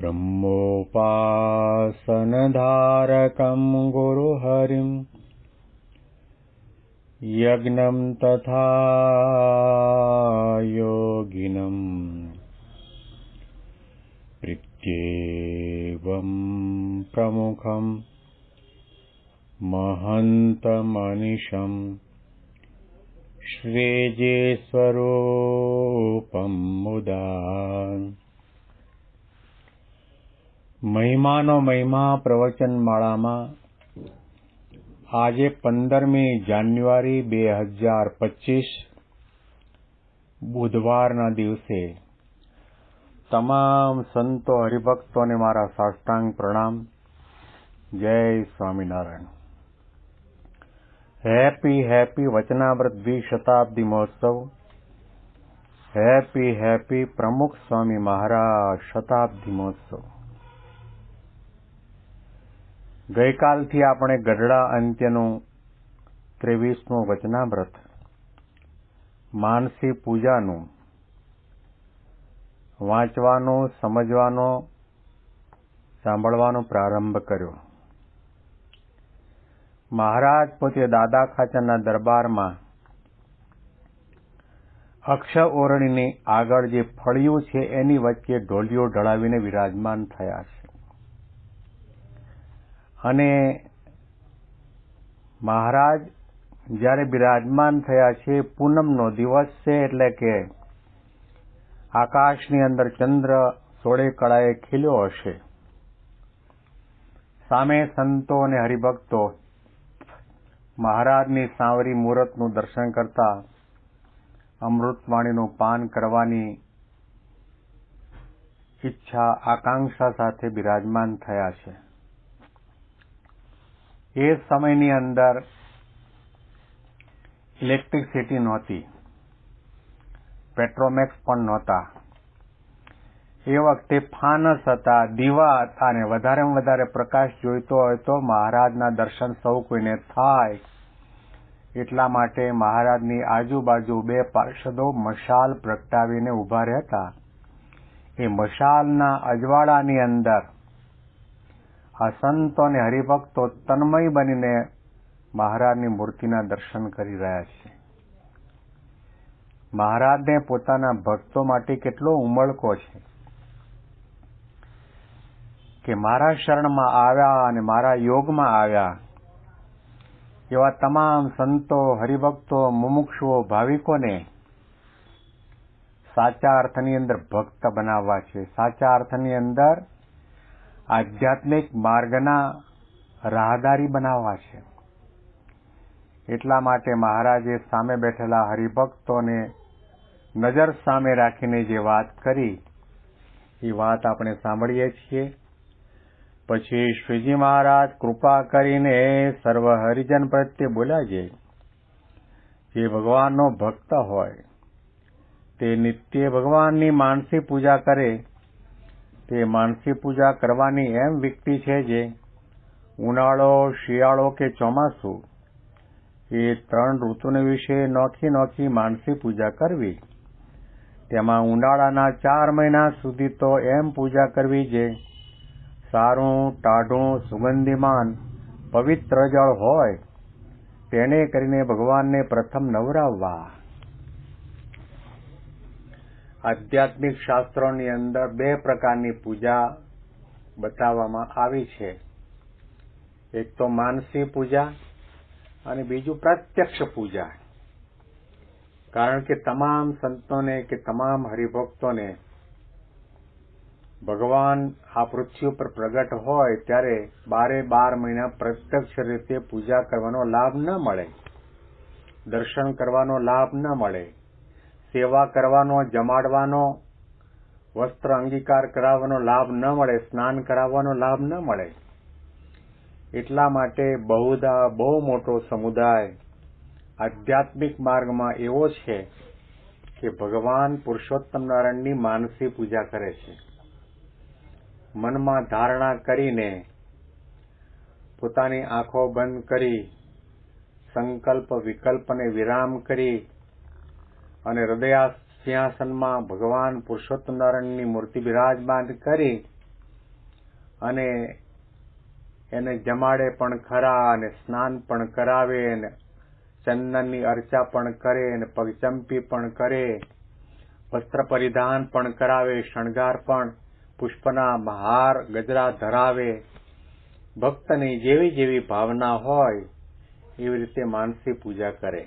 ब्रह्मोपासनधारकम् गुरुहरिम् यज्ञम् तथा योगिनम् प्रीत्येवम् प्रमुखम् महन्तमनिशम् श्रेजेश्वरोपम् मुदा મહિમાનો મહિમા પ્રવચન માળામાં આજે પંદરમી જાન્યુઆરી બે હજાર પચીસ બુધવારના દિવસે તમામ સંતો હરિભક્તોને મારા સાષ્ટાંગ પ્રણામ. જય સ્વામિનારાયણ. હેપી હેપી વચનાવ્રત દ્વિશતાબ્દી મહોત્સવ. હેપી હેપી પ્રમુખ સ્વામી મહારાજ શતાબ્દી મહોત્સવ. ગઈકાલથી આપણે ગઢડા અંત્યનું ત્રેવીસમું વચનાવ્રત માનસી પૂજાનું, વાંચવાનો, સમજવાનો, સાંભળવાનો પ્રારંભ કર્યો. મહારાજ પોતે દાદા ખાચરના દરબારમાં અક્ષ ઓરણીની આગળ જે ફળિયું છે એની વચ્ચે ઢોલિયો ઢળાવીને વિરાજમાન થયા છે. અને મહારાજ જ્યારે બિરાજમાન થયા છે, પૂનમનો દિવસ છે એટલે કે આકાશની અંદર ચંદ્ર સોળે કળાએ ખીલ્યો હશે. સામે સંતો અને હરિભક્તો મહારાજની સાંવરી મુહૂર્તનું દર્શન કરતા અમૃતવાણીનું પાન કરવાની ઈચ્છા, આકાંક્ષા સાથે બિરાજમાન થયા છે. એ સમયની અંદર ઇલેક્ટ્રિસિટી નહોતી. પેટ્રોમેક્સ પણ નહોતા. એ વખતે ફાનસ હતા દીવા હતા અને વધારેમાં વધારે પ્રકાશ જોઈતો હોય તો મહારાજના દર્શન સૌ કોઈને થાય. એટલા માટે મહારાજની આજુબાજુ બે પાર્ષદો મશાલ પ્રગટાવીને ઊભા રહેતા. એ મશાલના અજવાળાની અંદર આ સંતો અને હરિભક્તો તન્મય બનીને મહારાજની મૂર્તિના દર્શન કરી રહ્યા છે. મહારાજને પોતાના ભક્તો માટે કેટલો ઉમળકો છે કે મારા શરણમાં આવ્યા અને મારા યોગમાં આવ્યા એવા તમામ સંતો, હરિભક્તો, મુમુક્ષુઓ, ભાવિકોને સાચા અર્થની અંદર ભક્ત બનાવવા છે. સાચા અર્થની અંદર આધ્યાત્મિક માર્ગના રાહદારી બનાવવા છે. એટલા માટે મહારાજે સામે બેઠેલા હરિભક્તોને નજર સામે રાખીને જે વાત કરી, એ વાત આપણે સાંભળીએ છીએ. પછી શ્રીજી મહારાજ કૃપા કરીને સર્વ હરિજન પ્રત્યે બોલ્યા છે, જે ભગવાનનો ભક્ત હોય, તે નિત્ય ભગવાનની માનસી પૂજા કરે તે માનસી પૂજા કરવાની એમ વ્યક્તિ છે જે ઉનાળો, શિયાળો કે ચોમાસું, એ ત્રણ ઋતુને વિશે નોખી નોખી માનસી પૂજા કરવી. તેમાં ઉનાળાના ચાર મહિના સુધી તો એમ પૂજા કરવી જે સારું, ટાઢું, સુગંધિમાન, પવિત્ર જળ હોય, તેને કરીને ભગવાનને પ્રથમ નવરાવવા. આધ્યાત્મિક શાસ્ત્રોની અંદર બે પ્રકારની પૂજા બતાવવામાં આવી છે. એક તો માનસી પૂજા અને બીજું પ્રત્યક્ષ પૂજા. કારણ કે તમામ સંતોને કે તમામ હરિભક્તોને ભગવાન આ પૃથ્વી ઉપર પ્રગટ હોય ત્યારે બારે બાર મહિના પ્રત્યક્ષ રીતે પૂજા કરવાનો લાભ ન મળે. દર્શન કરવાનો લાભ ન મળે. સેવા કરવાનો, જમાડવાનો, વસ્ત્ર અંગીકાર કરાવવાનો લાભ ન મળે, સ્નાન કરાવવાનો લાભ ન મળે. એટલા માટે બહુધા બહુ મોટો સમુદાય આધ્યાત્મિક માર્ગમાં એવો છે કે ભગવાન પુરુષોત્તમ નારાયણની માનસી પૂજા કરે છે. મનમાં ધારણા કરીને પોતાની આંખો બંધ કરી, સંકલ્પ વિકલ્પને વિરામ કરી અને હૃદયા સિંહાસનમાં ભગવાન પુરુષોત્તમ નારાયણની મૂર્તિ બિરાજમાન કરી અને એને જમાડે પણ ખરા અને સ્નાન પણ કરાવે અને ચંદનની અર્ચા પણ કરે અને પગચંપી પણ કરે, વસ્ત્ર પરિધાન પણ કરાવે, શણગાર પણ પુષ્પના હાર ગજરા ધરાવે. ભક્તની જેવી જેવી ભાવના હોય, એવી રીતે માનસી પૂજા કરે.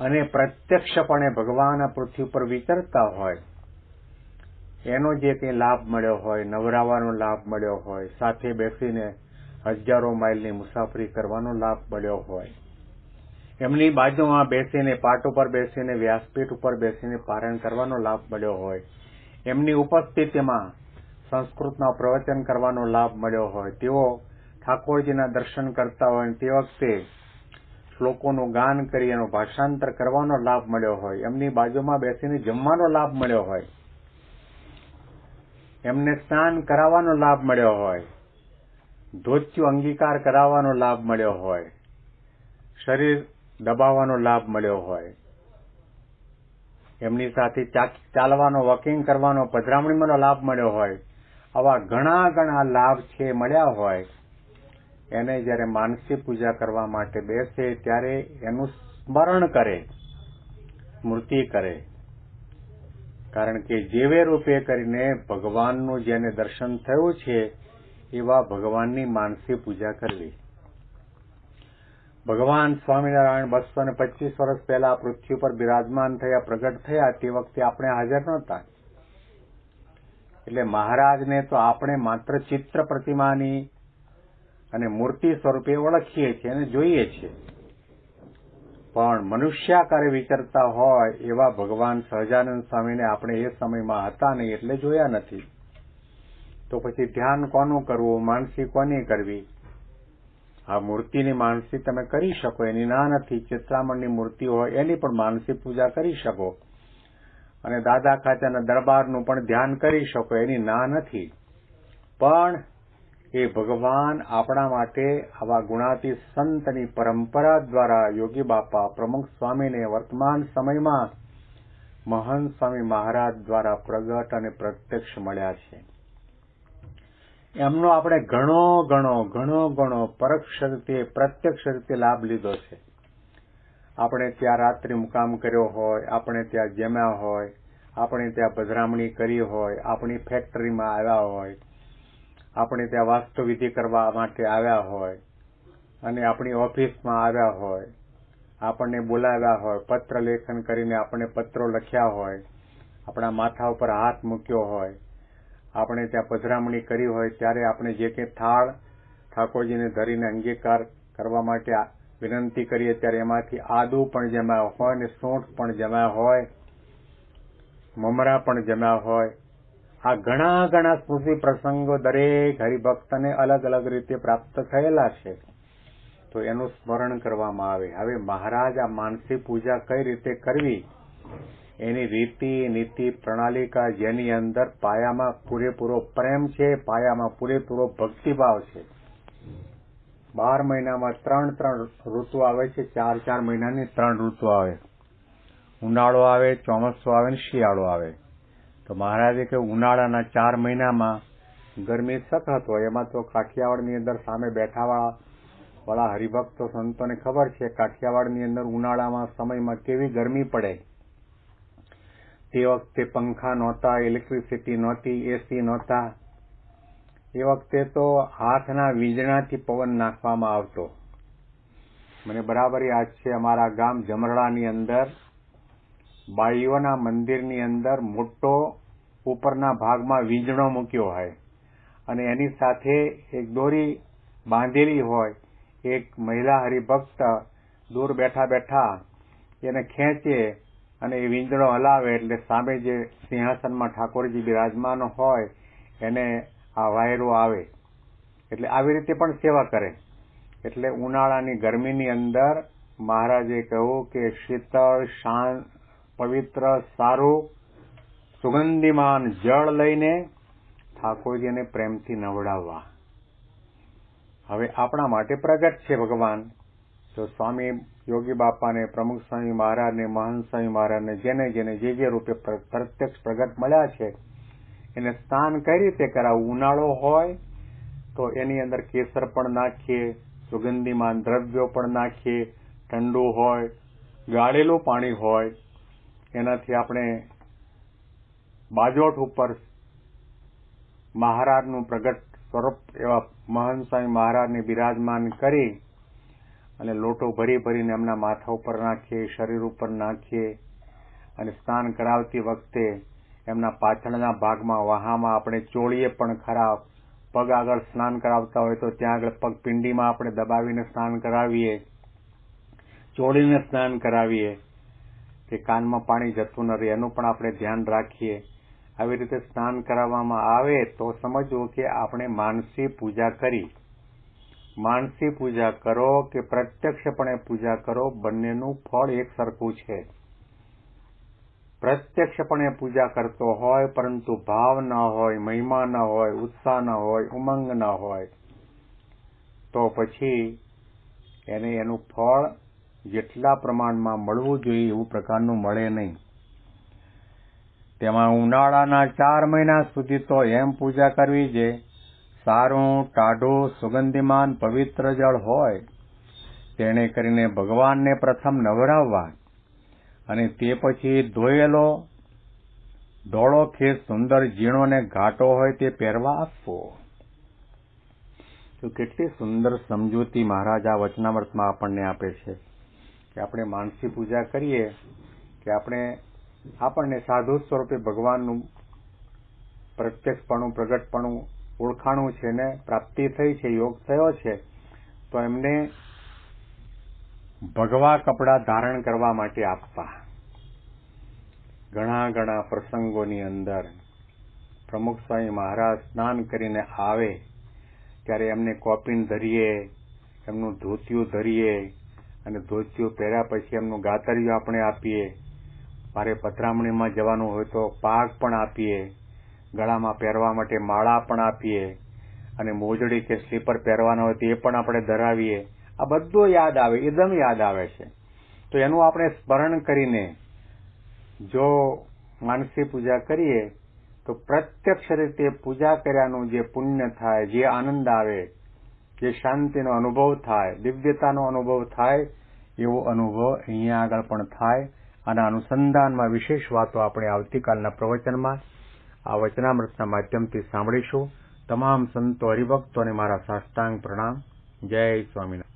અને પ્રત્યક્ષપણે ભગવાન પૃથ્વી પર વિચરતા હોય, એનો જે કંઈ લાભ મળ્યો હોય, નવરાવાનો લાભ મળ્યો હોય, સાથે બેસીને હજારો માઇલની મુસાફરી કરવાનો લાભ મળ્યો હોય, એમની બાજુમાં બેસીને, પાટ ઉપર બેસીને, વ્યાસપીઠ ઉપર બેસીને પારણ કરવાનો લાભ મળ્યો હોય, એમની ઉપસ્થિતિમાં સંસ્કૃતના પ્રવચન કરવાનો લાભ મળ્યો હોય, તેઓ ઠાકોરજીના દર્શન કરતા હોય તે વખતે શ્લોકોનું ગાન કરી, એનું ભાષાંતર કરવાનો લાભ મળ્યો હોય, એમની બાજુમાં બેસીને જમવાનો લાભ મળ્યો હોય, એમને સ્નાન કરાવવાનો લાભ મળ્યો હોય, ધોત્યુ અંગીકાર કરાવવાનો લાભ મળ્યો હોય, શરીર દબાવવાનો લાભ મળ્યો હોય, એમની સાથે ચાલવાનો, વોકિંગ કરવાનો, પધરામણીમાંનો લાભ મળ્યો હોય, આવા ઘણા ઘણા લાભ છે, મળ્યા હોય. એને જ્યારે માનસી પૂજા કરવા માટે બેસે, ત્યારે એનું સ્મરણ કરે સ્મૃતિ કરે. કારણ કે જેવે રૂપે કરીને ભગવાનનું જેને દર્શન થયું છે, એવા ભગવાનની માનસી પૂજા કરવી. ભગવાન સ્વામિનારાયણ બસો ને પચીસ વર્ષ પહેલા પૃથ્વી પર બિરાજમાન થયા, પ્રગટ થયા, તે વખતે આપણે હાજર નહોતા. એટલે મહારાજને તો આપણે માત્ર ચિત્ર પ્રતિમાની અને મૂર્તિ સ્વરૂપે ઓળખીએ છીએ અને જોઈએ છીએ. પણ મનુષ્યાકારે વિચરતા હોય એવા ભગવાન સહજાનંદ સ્વામીને આપણે એ સમયમાં હતા નહીં એટલે જોયા નથી. તો પછી ધ્યાન કોનું કરવું, માનસી કોની કરવી? આ મૂર્તિની માનસી તમે કરી શકો, એની ના નથી. ચિત્રામણની મૂર્તિ હોય એની પણ માનસી પૂજા કરી શકો. અને દાદા ખાચાના દરબારનું પણ ધ્યાન કરી શકો, એની ના નથી. પણ એ ભગવાન, આપણા માટે આવા ગુણાતી સંતની પરંપરા દ્વારા યોગી બાપા પ્રમુખ સ્વામીને વર્તમાન સમયમાં મહંત સ્વામી મહારાજ દ્વારા પ્રગટ અને પ્રત્યક્ષ મળ્યા છે. એમનો આપણે ઘણો ઘણો ઘણો ઘણો પરોક્ષ રીતે, પ્રત્યક્ષ રીતે લાભ લીધો છે. આપણે ત્યાં રાત્રિ મુકામ કર્યો હોય, આપણે ત્યાં જમ્યા હોય, આપણે ત્યાં પધરામણી કરી હોય, આપણી ફેક્ટરીમાં આવ્યા હોય આપણે ત્યાં વાસ્તુવિધિ કરવા માટે આવ્યા હોય અને આપણી ઓફિસમાં આવ્યા હોય, આપણને બોલાવ્યા હોય, પત્ર લેખન કરીને આપણે પત્રો લખ્યા હોય, આપણા માથા ઉપર હાથ મૂક્યો હોય, આપણે ત્યાં પધરામણી કરી હોય, ત્યારે આપણે જે કંઈ થાળ ઠાકોરજીને ધરીને અંગીકાર કરવા માટે વિનંતી કરીએ, ત્યારે એમાંથી આદુ પણ જમ્યા હોય ને સૂંઠ પણ જમ્યા હોય, મમરા પણ જમ્યા હોય આ ઘણા ઘણા સ્મૃતિ પ્રસંગો દરેક હરિભક્તને અલગ અલગ રીતે પ્રાપ્ત થયેલા છે. તો એનું સ્મરણ કરવામાં આવે. હવે મહારાજ આ માનસી પૂજા કઈ રીતે કરવી? એની રીતિ, નીતિ, પ્રણાલિકા જેની અંદર પાયામાં પૂરેપૂરો પ્રેમ છે, પાયામાં પૂરેપૂરો ભક્તિભાવ છે. બાર મહિનામાં ત્રણ ત્રણ ઋતુ આવે છે, ચાર ચાર મહિનાની ત્રણ ઋતુ આવે. ઉનાળો આવે, ચોમાસું આવે ને શિયાળો આવે. તો મહારાજે કે ઉનાળાના ચાર મહિનામાં ગરમી સખત હોય, એમાં તો કાઠિયાવાડની અંદર સામે બેઠાવાળા વાળા હરિભક્તો, સંતોને ખબર છે, કાઠિયાવાડની અંદર ઉનાળામાં સમયમાં કેવી ગરમી પડે? તે વખતે પંખા નહોતા ઇલેક્ટ્રિસિટી નહોતી એસી નહોતા. એ વખતે તો હાથના વીજળાથી પવન નાખવામાં આવતો. મને બરાબર યાદ છે, અમારા ગામ જમરડાની અંદર બાઈઓના મંદિરની અંદર મોટો ઉપરના ભાગમાં વીજળો મૂક્યો હોય અને એની સાથે એક દોરી બાંધેલી હોય, એક મહિલા હરિભક્ત દૂર બેઠા બેઠા એને ખેંચે અને એ વીંજણો હલાવે એટલે સામે જે સિંહાસનમાં ઠાકોરજી બિરાજમાન હોય એને આ વાયરો આવે. એટલે આવી રીતે પણ સેવા કરે. એટલે ઉનાળાની ગરમીની અંદર મહારાજે કહ્યું કે શીતળ, શાંત પવિત્ર, સારું, સુગંધિમાન જળ લઈને ઠાકોરજીને પ્રેમથી નવડાવવા. હવે આપણા માટે પ્રગટ છે ભગવાન. તો સ્વામી યોગી બાપાને, પ્રમુખ સ્વામી મહારાજને મહંત સ્વામી મહારાજને જેને જેને જે જે રૂપે પ્રત્યક્ષ પ્રગટ મળ્યા છે, એને સ્નાન કઈ રીતે કરાવવું ઉનાળો હોય તો એની અંદર કેસર પણ નાખીએ, સુગંધિમાન દ્રવ્યો પણ નાખીએ, ઠંડુ હોય, ગાળેલું પાણી હોય એનાથી આપણે બાજોઠ ઉપર મહારાજનું પ્રગટ સ્વરૂપ એવા મહંત સ્વામી મહારાજને બિરાજમાન કરી અને લોટો ભરી ભરીને એમના માથા ઉપર નાખીએ, શરીર ઉપર નાખીએ અને સ્નાન કરાવતી વખતે એમના પાછળના ભાગમાં, વહામાં આપણે ચોળીએ પણ ખરા પગ આગળ સ્નાન કરાવતા હોય તો ત્યાં આગળ પગ પિંડીમાં આપણે દબાવીને સ્નાન કરાવીએ, ચોળીને સ્નાન કરાવીએ. કે કાનમાં પાણી જતું ન રહે એનું પણ આપણે ધ્યાન રાખીએ. આવી રીતે સ્નાન કરાવવામાં આવે તો સમજવું કે આપણે માનસી પૂજા કરી. માનસી પૂજા કરો કે પ્રત્યક્ષપણે પૂજા કરો, બંનેનું ફળ એક સરખું છે. પ્રત્યક્ષપણે પૂજા કરતો હોય, પરંતુ ભાવ ન હોય, મહિમા ન હોય, ઉત્સાહ ન હોય, ઉમંગ ન હોય, તો પછી એને એનું ફળ જેટલા પ્રમાણમાં મળવું જોઈએ એવું પ્રકારનું મળે નહીં. તેમાં ઉનાળાના ચાર મહિના સુધી તો એમ પૂજા કરવી છે સારું, ટાઢું, સુગંધિમાન, પવિત્ર જળ હોય, તેને કરીને ભગવાનને પ્રથમ નવરાવવા અને તે પછી ધોયેલો ધોળો ખેસ સુંદર ઝીણો ને ઘાટો હોય તે પહેરવા આપવો. તો કેટલી સુંદર સમજૂતી મહારાજ આ વચનામૃતમાં આપણને આપે છે. કે આપણે માનસી પૂજા કરીએ, કે આપણે આપણને સાધુ સ્વરૂપે ભગવાનનું પ્રત્યક્ષપણું, પ્રગટપણું ઓળખાણું છે ને પ્રાપ્તિ થઈ છે, યોગ થયો છે, તો એમને ભગવા કપડા ધારણ કરવા માટે આપવા. ઘણા ઘણા પ્રસંગોની અંદર પ્રમુખ સ્વામી મહારાજ સ્નાન કરીને આવે, ત્યારે એમને કોપિન ધરીએ, એમનું ધોતિયું ધરીએ અને ધોતીઓ પહેર્યા પછી એમનું ગાતરિયું આપણે આપીએ. મારે પથરામણીમાં જવાનું હોય તો પાક પણ આપીએ. ગળામાં પહેરવા માટે માળા પણ આપીએ. અને મોજડી કે સ્લીપર પહેરવાના હોય તો એ પણ આપણે ધરાવીએ. આ બધું યાદ આવે એકદમ યાદ આવે છે. તો એનું આપણે સ્મરણ કરીને જો માનસી પૂજા કરીએ, તો પ્રત્યક્ષ રીતે પૂજા કર્યાનું જે પુણ્ય થાય, જે આનંદ આવે જે શાંતિનો અનુભવ થાય, દિવ્યતાનો અનુભવ થાય, એવો અનુભવ અહીંયા આગળ પણ થાય. આના અનુસંધાનમાં વિશેષ વાતો આપણે આવતીકાલના પ્રવચનમાં, આ વચનામૃતના માધ્યમથી સાંભળીશું. તમામ સંતો હરિભક્તોને મારા સાષ્ટાંગ પ્રણામ. જય સ્વામિનારાયણ.